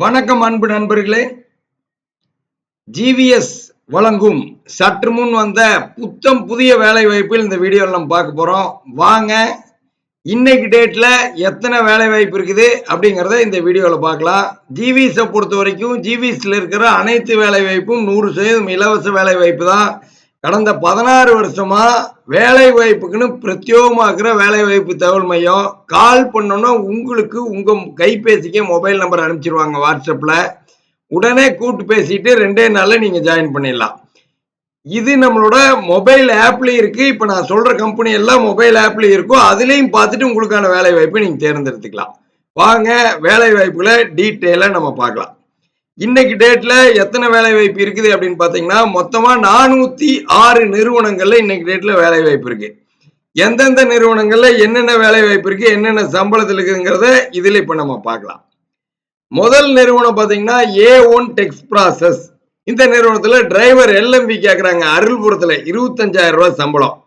வணக்கம் அன்பு நண்பர்களே. ஜிவிஎஸ் வழங்கும் சற்று முன் வந்த புத்தம் புதிய வேலை வாய்ப்பில் இந்த வீடியோவில் நம்ம பார்க்க போறோம். வாங்க இன்னைக்கு டேட்ல எத்தனை வேலை வாய்ப்பு இருக்குது அப்படிங்கிறத இந்த வீடியோவில் பார்க்கலாம். ஜிவிஎஸை பொறுத்த வரைக்கும் ஜிவிஎஸ்ல இருக்கிற அனைத்து வேலை வாய்ப்பும் நூறு சதவீதம் இலவச வேலை வாய்ப்பு தான். கடந்த பதினாறு வருஷமா வேலை வாய்ப்புக்குன்னு பிரத்யோகமாக்குற வேலை வாய்ப்பு தகவல் மையம். கால் பண்ணோன்னா உங்களுக்கு உங்க கைபேசிக்கே மொபைல் நம்பர் அனுப்பிச்சிருவாங்க வாட்ஸ்அப்ல. உடனே கூட்டு பேசிட்டு ரெண்டே நாள்ல நீங்க ஜாயின் பண்ணிடலாம். இது நம்மளோட மொபைல் ஆப்லயும் இருக்கு. இப்ப நான் சொல்ற கம்பெனி எல்லாம் மொபைல் ஆப்லயும் இருக்கும். அதுலயும் பார்த்துட்டு உங்களுக்கான வேலை வாய்ப்பை நீங்க தேர்ந்தெடுத்துக்கலாம். வாங்க வேலை வாய்ப்புகளை டீட்டெயிலாக நம்ம பார்க்கலாம். இன்னைக்கு டேட்ல எத்தனை வேலை வாய்ப்பு இருக்குது அப்படின்னு பாத்தீங்கன்னா மொத்தமா நானூத்தி ஆறு நிறுவனங்கள்ல இன்னைக்கு டேட்ல வேலை வாய்ப்பு இருக்கு. எந்தெந்த நிறுவனங்கள்ல என்னென்ன வேலை வாய்ப்பு இருக்கு என்னென்ன சம்பளத்தில் இருக்குங்கிறத இதுல இப்ப நம்ம பார்க்கலாம். முதல் நிறுவனம் பாத்தீங்கன்னா ஏ ஒன் டெக்ஸ் ப்ராசஸ் இந்த நிறுவனத்துல டிரைவர் எல்எம்பி கேக்குறாங்க அருள்புரத்துல இருபத்தஞ்சாயிரம் ரூபாய் சம்பளம்.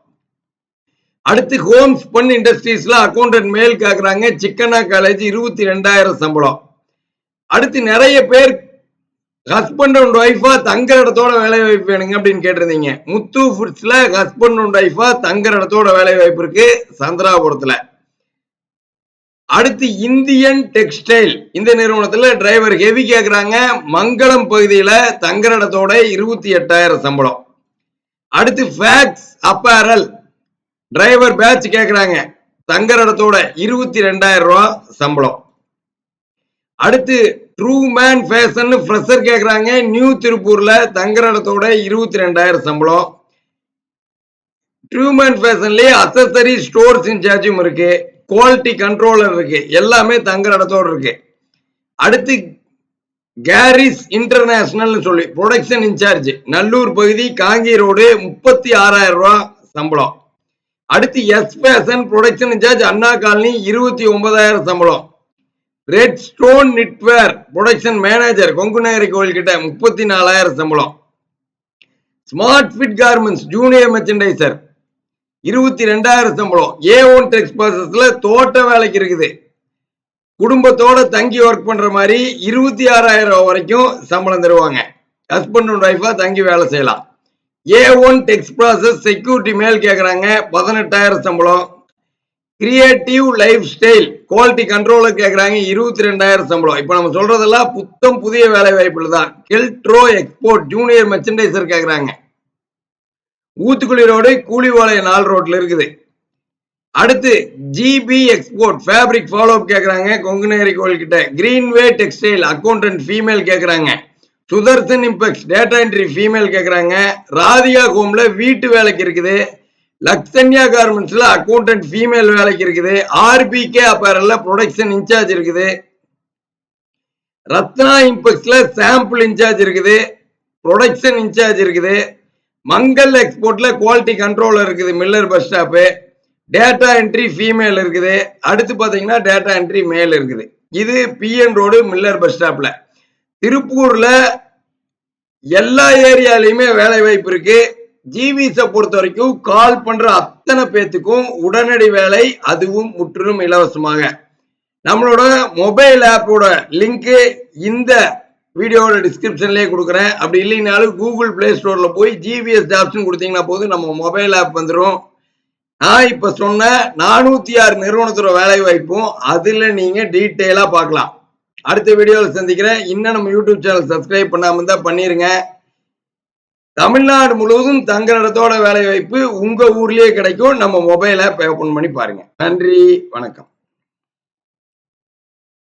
அடுத்து ஹோம்ஸ் பன் இண்டஸ்ட்ரீஸ்ல அக்கௌண்டன்ட் மேல் கேக்குறாங்க சிக்கனா காலேஜ் இருபத்தி ரெண்டாயிரம் சம்பளம். அடுத்து நிறைய பேர் ஹஸ்பண்ட் அண்ட் ஒய்ஃபா தங்குற இடத்தோட வேலை வாய்ப்பு வேணுங்க அப்படின்னு கேட்டிருந்தீங்க. முத்து ஃபுட்ஸ்ல ஹஸ்பண்ட் அண்ட் ஒய்ஃபா தங்குற இடத்தோட வேலை வாய்ப்பு இருக்கு சந்திராபுரத்துல. அடுத்து இந்தியன் டெக்ஸ்டைல். இந்த நிறுவனத்துல டிரைவர் ஹெவி கேக்குறாங்க. மங்களம் பகுதியில தங்குற இடத்தோட இருபத்தி எட்டாயிரம் சம்பளம். அடுத்து ஃபேக்ஸ் அப்பேரல் டிரைவர் பேட்ச் கேட்குறாங்க தங்குற இடத்தோட இருபத்தி ரெண்டாயிரம் ரூபா சம்பளம். அடுத்து ட்ரூ மேன் ஃபேஷன் ஃப்ரெஷர் கேட்குறாங்க நியூ திருப்பூர்ல தங்குற இடத்தோட இருபத்தி ரெண்டாயிரம் சம்பளம் ட்ரூ மேன் ஃபேஷன்லயே அசசரி ஸ்டோர்ஸ் இன்சார்ஜும் இருக்கு. குவாலிட்டி கண்ட்ரோலர் இருக்கு. எல்லாமே தங்குற இடத்தோட இருக்கு. அடுத்து கேரிஸ் இன்டர்நேஷனல் சொல்லி ப்ரொடக்ஷன் இன்சார்ஜ் நல்லூர் பகுதி காங்கி ரோடு முப்பத்தி ஆறாயிரம் ரூபா சம்பளம். அடுத்து S fashion production in charge Anna colony இருபத்தி ஒன்பதாயிரம் சம்பளம். Red stone knitwear production manager கொங்குநகரி கோவில் கிட்ட முப்பத்தி நாலாயிரம் சம்பளம். Smart fit garments junior merchandiser இருபத்தி ரெண்டாயிரம் சம்பளம். ஏ ஒன் டெக்ஸ் டெக்ஸ்பர்சஸ்ல தோட்ட வேலைக்கு இருக்குது. குடும்பத்தோட தங்கி ஒர்க் பண்ற மாதிரி இருபத்தி ஆறாயிரம் வரைக்கும் சம்பளம் தருவாங்க. ஹஸ்பண்ட் அண்ட் ஒய்ஃபா தங்கி வேலை செய்யலாம். A one tex process security male கேட்குறாங்க பதினெட்டாயிரம் சம்பளம். Creative life style quality controller கேட்குறாங்க இருபத்தி ரெண்டாயிரம் சம்பளம். இப்போ நம்ம சொல்றதெல்லாம் புத்தம் புதிய வேலை வாய்ப்புல தான். கெல்ட்ரோ எக்ஸ்போர்ட் ஜூனியர் மெர்ச்சன்டைசர் கேட்குறாங்க ஊத்துக்குழி ரோடு கூலிவாளையம் நாள் ரோட்ல இருக்குது. அடுத்து GP export fabric follow up கேட்குறாங்க கொங்குநேரி கோவில் கிட்ட கிரீன்வே டெக்ஸ்டைல் அக்கௌண்டன்ட் ஃபீமேல் கேட்குறாங்க Sudarshan impex data entry female கேட்குறாங்க ராதிகா ஹோம்ல வீட்டு வேலைக்கு இருக்குது. லக்ஷன்யா கார்மெண்ட்ஸ்ல அக்கௌண்டன்ட் ஃபீமேல் வேலைக்கு இருக்குது. ஆர்பிகே அப்பேரல்ல ப்ரொடக்ஷன் இன்சார்ஜ் இருக்குது. ரத்னா இம்பெக்ஸ்ல சாம்பிள் இன்சார்ஜ் இருக்குது. ப்ரொடக்ஷன் இன்சார்ஜ் இருக்குது. மங்கல் எக்ஸ்போர்ட்ல குவாலிட்டி கண்ட்ரோல் இருக்குது. Miller bus stop data entry female இருக்குது. அடுத்து பார்த்தீங்கன்னா டேட்டா என்ட்ரி மேல் இருக்குது. இது பிஎன் ரோடு மில்லர் பஸ் ஸ்டாப்ல திருப்பூர்ல எல்லா ஏரியாலையுமே வேலை வாய்ப்பு இருக்கு. ஜிவிஸை பொறுத்த வரைக்கும் கால் பண்ற அத்தனை பேத்துக்கும் உடனடி வேலை அதுவும் முற்றிலும் இலவசமாக. நம்மளோட மொபைல் ஆப்போட லிங்க் இந்த வீடியோட டிஸ்கிரிப்ஷன்லேயே கொடுக்குறேன். அப்படி இல்லைனாலும் கூகுள் பிளே ஸ்டோர்ல போய் ஜிவிஎஸ் ஜாப்ஸ்னு கொடுத்தீங்கன்னா போதும் நம்ம மொபைல் ஆப் வந்துடும் நான் இப்ப சொன்ன நானூத்தி ஆறு நிறுவனத்தோட வேலை வாய்ப்பும் அதுல நீங்க டீட்டெயிலா பார்க்கலாம். அடுத்த வீடியோவில் சந்திக்கிறேன். இன்னும் நம்ம யூடியூப் சேனல் சப்ஸ்கிரைப் பண்ணாம இருந்தா பண்ணிருங்க. தமிழ்நாடு முழுவதும் தங்குற இடத்தோட வேலை வாய்ப்பு உங்க ஊர்லயே கிடைக்கும். நம்ம மொபைல் ஆப் ஓபன் பண்ணி பாருங்க. நன்றி வணக்கம்.